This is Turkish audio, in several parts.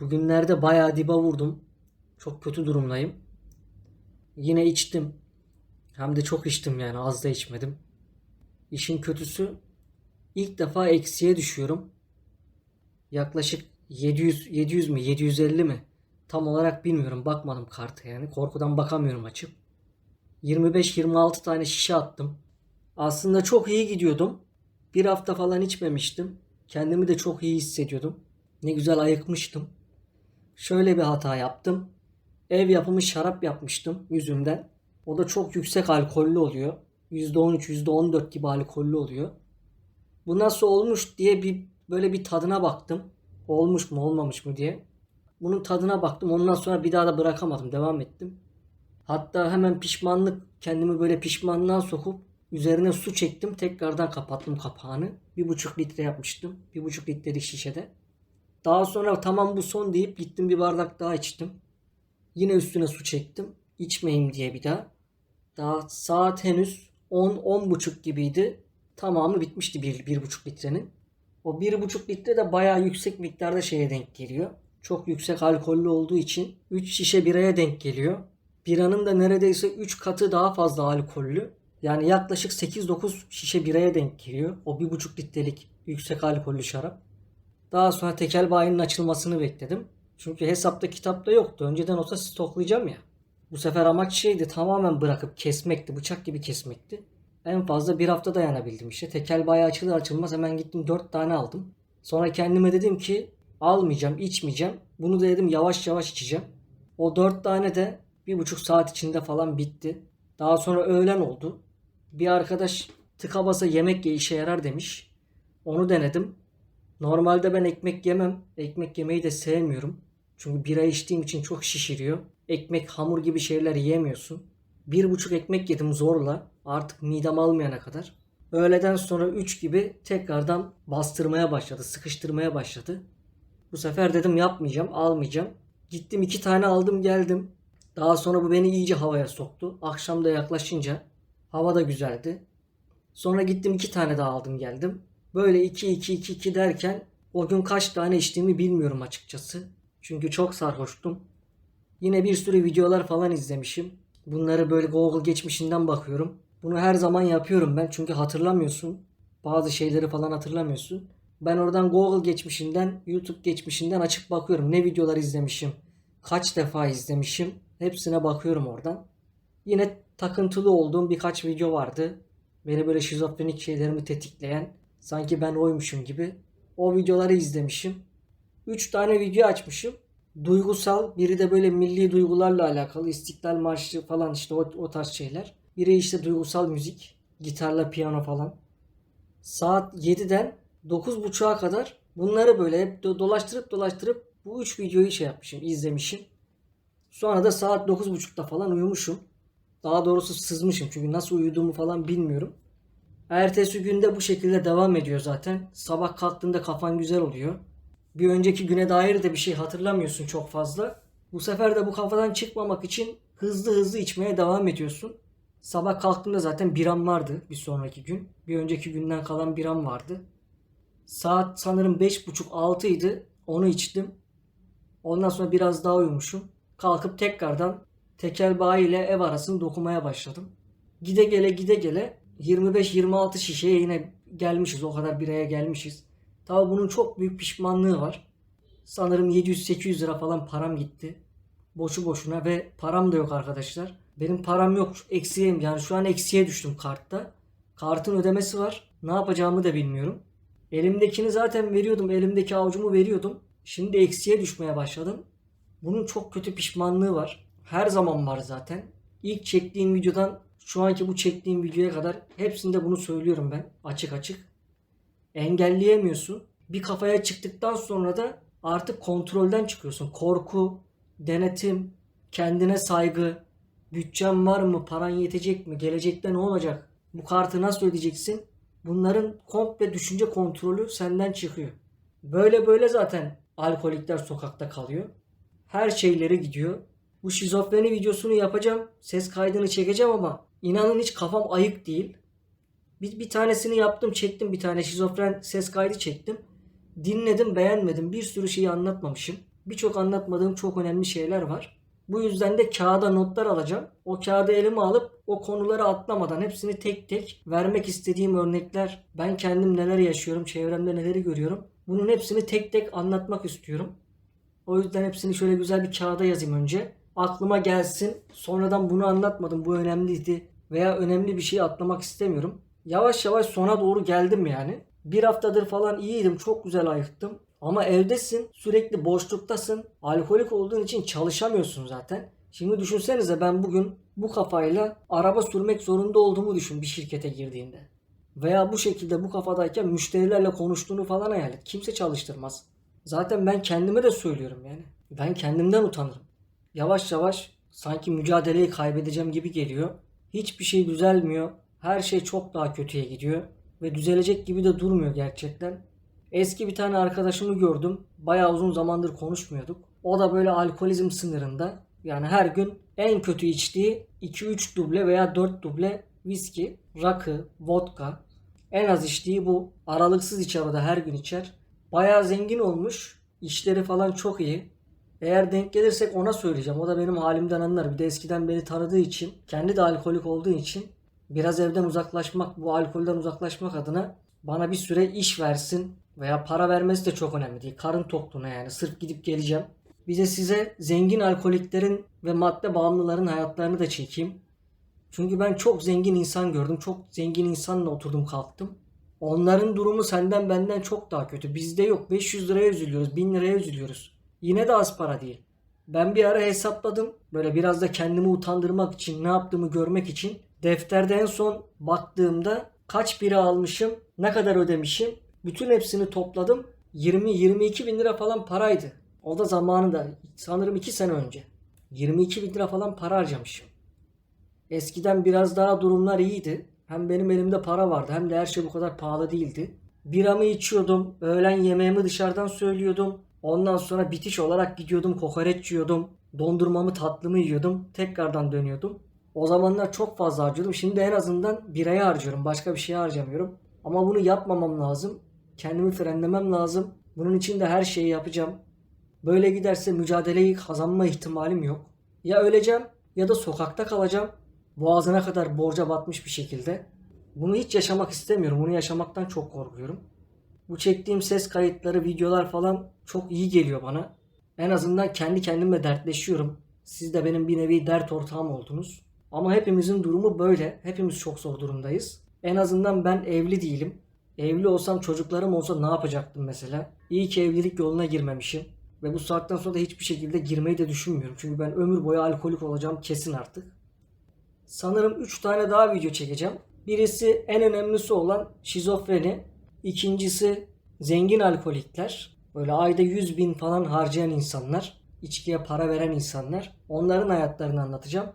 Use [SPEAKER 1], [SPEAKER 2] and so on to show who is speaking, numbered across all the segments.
[SPEAKER 1] Bugünlerde bayağı dibe vurdum. Çok kötü durumdayım. Yine içtim. Hem de çok içtim yani az da içmedim. İşin kötüsü ilk defa eksiye düşüyorum. Yaklaşık 700 700 mi 750 mi? Tam olarak bilmiyorum. Bakmadım karta yani. Korkudan bakamıyorum açıp. 25-26 tane şişe attım. Aslında çok iyi gidiyordum. Bir hafta falan içmemiştim. Kendimi de çok iyi hissediyordum. Ne güzel ayıkmıştım. Şöyle bir hata yaptım. Ev yapımı şarap yapmıştım yüzümden. O da çok yüksek alkollü oluyor. %13, %14 gibi alkollü oluyor. Bu nasıl olmuş diye bir böyle bir tadına baktım. Olmuş mu olmamış mı diye. Bunun tadına baktım. Ondan sonra bir daha da bırakamadım. Devam ettim. Hatta hemen pişmanlık kendimi böyle pişmanlığa sokup üzerine su çektim. Tekrardan kapattım kapağını. Bir buçuk litre yapmıştım. Bir buçuk litrelik şişede. Daha sonra tamam bu son deyip gittim bir bardak daha içtim. Yine üstüne su çektim. İçmeyeyim diye bir daha. Daha saat henüz 10 10 buçuk gibiydi. Tamamı bitmişti bir, bir buçuk litrenin. O bir buçuk litre de bayağı yüksek miktarda şeye denk geliyor. Çok yüksek alkollü olduğu için 3 şişe biraya denk geliyor. Biranın da neredeyse 3 katı daha fazla alkollü. Yani yaklaşık 8-9 şişe biraya denk geliyor. O 1,5 litrelik yüksek alkollü şarap. Daha sonra tekel bayinin açılmasını bekledim. Çünkü hesapta kitapta yoktu. Önceden olsa stoklayacağım ya. Bu sefer amaç şeydi tamamen bırakıp kesmekti. Bıçak gibi kesmekti. En fazla bir hafta dayanabildim işte. Tekel bayi açılır açılmaz hemen gittim 4 tane aldım. Sonra kendime dedim ki almayacağım, içmeyeceğim. Bunu da dedim yavaş yavaş içeceğim. O 4 tane de bir buçuk saat içinde falan bitti. Daha sonra öğlen oldu. Bir arkadaş tıka basa yemek ye işe yarar demiş. Onu denedim. Normalde ben ekmek yemem. Ekmek yemeyi de sevmiyorum. Çünkü bira içtiğim için çok şişiriyor. Ekmek, hamur gibi şeyler yiyemiyorsun. Bir buçuk ekmek yedim zorla. Artık midem almayana kadar. Öğleden sonra 3 gibi tekrardan bastırmaya başladı. Sıkıştırmaya başladı. Bu sefer dedim yapmayacağım, almayacağım. Gittim iki tane aldım geldim. Daha sonra bu beni iyice havaya soktu. Akşam da yaklaşınca hava da güzeldi. Sonra gittim iki tane daha aldım geldim. Böyle 2 2 2 2 derken o gün kaç tane içtiğimi bilmiyorum açıkçası. Çünkü çok sarhoştum. Yine bir sürü videolar falan izlemişim. Bunları böyle Google geçmişinden bakıyorum. Bunu her zaman yapıyorum ben çünkü hatırlamıyorsun. Bazı şeyleri falan hatırlamıyorsun. Ben oradan Google geçmişinden, YouTube geçmişinden açıp bakıyorum. Ne videolar izlemişim, kaç defa izlemişim. Hepsine bakıyorum oradan. Yine takıntılı olduğum birkaç video vardı. Beni böyle şizofrenik şeylerimi tetikleyen. Sanki ben oymuşum gibi. O videoları izlemişim. 3 tane video açmışım. Duygusal, biri de böyle milli duygularla alakalı. İstiklal Marşı falan işte o, o tarz şeyler. Biri işte duygusal müzik, gitarla piyano falan. Saat 7'den 9.30'a kadar bunları böyle hep do- dolaştırıp dolaştırıp bu 3 videoyu şey yapmışım, izlemişim. Sonra da saat 9.30'da falan uyumuşum. Daha doğrusu sızmışım çünkü nasıl uyuduğumu falan bilmiyorum. Ertesi günde bu şekilde devam ediyor zaten. Sabah kalktığında kafan güzel oluyor. Bir önceki güne dair de bir şey hatırlamıyorsun çok fazla. Bu sefer de bu kafadan çıkmamak için hızlı hızlı içmeye devam ediyorsun. Sabah kalktığımda zaten biram vardı bir sonraki gün. Bir önceki günden kalan biram vardı. Saat sanırım 5.30-6 idi. Onu içtim. Ondan sonra biraz daha uyumuşum. Kalkıp tekrardan tekel bayi ile ev arasını dokumaya başladım. Gide gele gide gele 25-26 şişeye yine gelmişiz. O kadar biraya gelmişiz. Tabi bunun çok büyük pişmanlığı var. Sanırım 700-800 lira falan param gitti. Boşu boşuna ve param da yok arkadaşlar. Benim param yok. Eksiyim yani şu an eksiye düştüm kartta. Kartın ödemesi var. Ne yapacağımı da bilmiyorum. Elimdekini zaten veriyordum. Elimdeki avucumu veriyordum. Şimdi eksiye düşmeye başladım. Bunun çok kötü pişmanlığı var. Her zaman var zaten. İlk çektiğim videodan şu anki bu çektiğim videoya kadar hepsinde bunu söylüyorum ben açık açık. Engelleyemiyorsun. Bir kafaya çıktıktan sonra da artık kontrolden çıkıyorsun. Korku, denetim, kendine saygı, bütçen var mı, paran yetecek mi, gelecekte ne olacak, bu kartı nasıl ödeyeceksin? Bunların komple düşünce kontrolü senden çıkıyor. Böyle böyle zaten alkolikler sokakta kalıyor. Her şeyleri gidiyor. Bu şizofreni videosunu yapacağım. Ses kaydını çekeceğim ama inanın hiç kafam ayık değil. Bir, bir tanesini yaptım çektim bir tane şizofren ses kaydı çektim. Dinledim beğenmedim bir sürü şeyi anlatmamışım. birçok anlatmadığım çok önemli şeyler var. Bu yüzden de kağıda notlar alacağım. O kağıdı elime alıp o konuları atlamadan hepsini tek tek vermek istediğim örnekler, ben kendim neler yaşıyorum, çevremde neleri görüyorum. Bunun hepsini tek tek anlatmak istiyorum. O yüzden hepsini şöyle güzel bir kağıda yazayım önce. Aklıma gelsin. Sonradan bunu anlatmadım. Bu önemliydi. Veya önemli bir şey atlamak istemiyorum. Yavaş yavaş sona doğru geldim yani. Bir haftadır falan iyiydim. Çok güzel ayıktım. Ama evdesin. Sürekli boşluktasın. Alkolik olduğun için çalışamıyorsun zaten. Şimdi düşünsenize ben bugün bu kafayla araba sürmek zorunda olduğumu düşün bir şirkete girdiğinde. Veya bu şekilde bu kafadayken müşterilerle konuştuğunu falan hayal et. Kimse çalıştırmaz. Zaten ben kendime de söylüyorum yani. Ben kendimden utanırım. Yavaş yavaş sanki mücadeleyi kaybedeceğim gibi geliyor. Hiçbir şey düzelmiyor. Her şey çok daha kötüye gidiyor. Ve düzelecek gibi de durmuyor gerçekten. Eski bir tane arkadaşımı gördüm. Bayağı uzun zamandır konuşmuyorduk. O da böyle alkolizm sınırında. Yani her gün en kötü içtiği 2-3 duble veya 4 duble viski, rakı, vodka. En az içtiği bu. Aralıksız içer o da her gün içer. Bayağı zengin olmuş. İşleri falan çok iyi. Eğer denk gelirsek ona söyleyeceğim. O da benim halimden anlar. Bir de eskiden beni tanıdığı için, kendi de alkolik olduğu için biraz evden uzaklaşmak, bu alkolden uzaklaşmak adına bana bir süre iş versin veya para vermesi de çok önemli değil. Karın tokluğuna yani sırf gidip geleceğim. Bir de size zengin alkoliklerin ve madde bağımlıların hayatlarını da çekeyim. Çünkü ben çok zengin insan gördüm. Çok zengin insanla oturdum kalktım. Onların durumu senden benden çok daha kötü. Bizde yok. 500 liraya üzülüyoruz. 1000 liraya üzülüyoruz. Yine de az para değil. Ben bir ara hesapladım. Böyle biraz da kendimi utandırmak için, ne yaptığımı görmek için. Defterde en son baktığımda kaç bira almışım, ne kadar ödemişim. Bütün hepsini topladım. 20-22 bin lira falan paraydı. O da zamanında sanırım 2 sene önce. 22 bin lira falan para harcamışım. Eskiden biraz daha durumlar iyiydi. Hem benim elimde para vardı hem de her şey bu kadar pahalı değildi. Biramı içiyordum. Öğlen yemeğimi dışarıdan söylüyordum. Ondan sonra bitiş olarak gidiyordum kokoreç yiyordum. Dondurmamı tatlımı yiyordum. Tekrardan dönüyordum. O zamanlar çok fazla harcıyordum. Şimdi en azından biraya harcıyorum. Başka bir şeye harcamıyorum. Ama bunu yapmamam lazım. Kendimi frenlemem lazım. Bunun için de her şeyi yapacağım. Böyle giderse mücadeleyi kazanma ihtimalim yok. Ya öleceğim ya da sokakta kalacağım. Boğazına kadar borca batmış bir şekilde. Bunu hiç yaşamak istemiyorum. Bunu yaşamaktan çok korkuyorum. Bu çektiğim ses kayıtları, videolar falan çok iyi geliyor bana. En azından kendi kendimle dertleşiyorum. Siz de benim bir nevi dert ortağım oldunuz. Ama hepimizin durumu böyle. Hepimiz çok zor durumdayız. En azından ben evli değilim. Evli olsam çocuklarım olsa ne yapacaktım mesela? İyi ki evlilik yoluna girmemişim. Ve bu saatten sonra da hiçbir şekilde girmeyi de düşünmüyorum. Çünkü ben ömür boyu alkolik olacağım kesin artık. Sanırım 3 tane daha video çekeceğim. Birisi en önemlisi olan şizofreni. İkincisi zengin alkolikler. Böyle ayda 100 bin falan harcayan insanlar. içkiye para veren insanlar. Onların hayatlarını anlatacağım.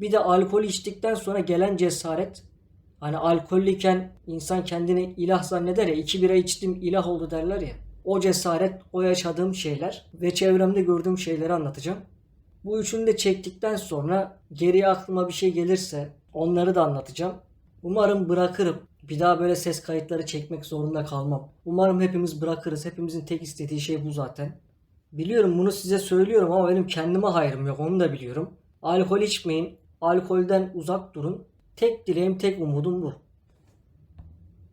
[SPEAKER 1] Bir de alkol içtikten sonra gelen cesaret. Hani alkollüyken insan kendini ilah zanneder ya. iki bira içtim ilah oldu derler ya. O cesaret, o yaşadığım şeyler ve çevremde gördüğüm şeyleri anlatacağım. Bu üçünü de çektikten sonra geriye aklıma bir şey gelirse onları da anlatacağım. Umarım bırakırım. Bir daha böyle ses kayıtları çekmek zorunda kalmam. Umarım hepimiz bırakırız. Hepimizin tek istediği şey bu zaten. Biliyorum bunu size söylüyorum ama benim kendime hayrım yok onu da biliyorum. Alkol içmeyin. Alkolden uzak durun. Tek dileğim, tek umudum bu.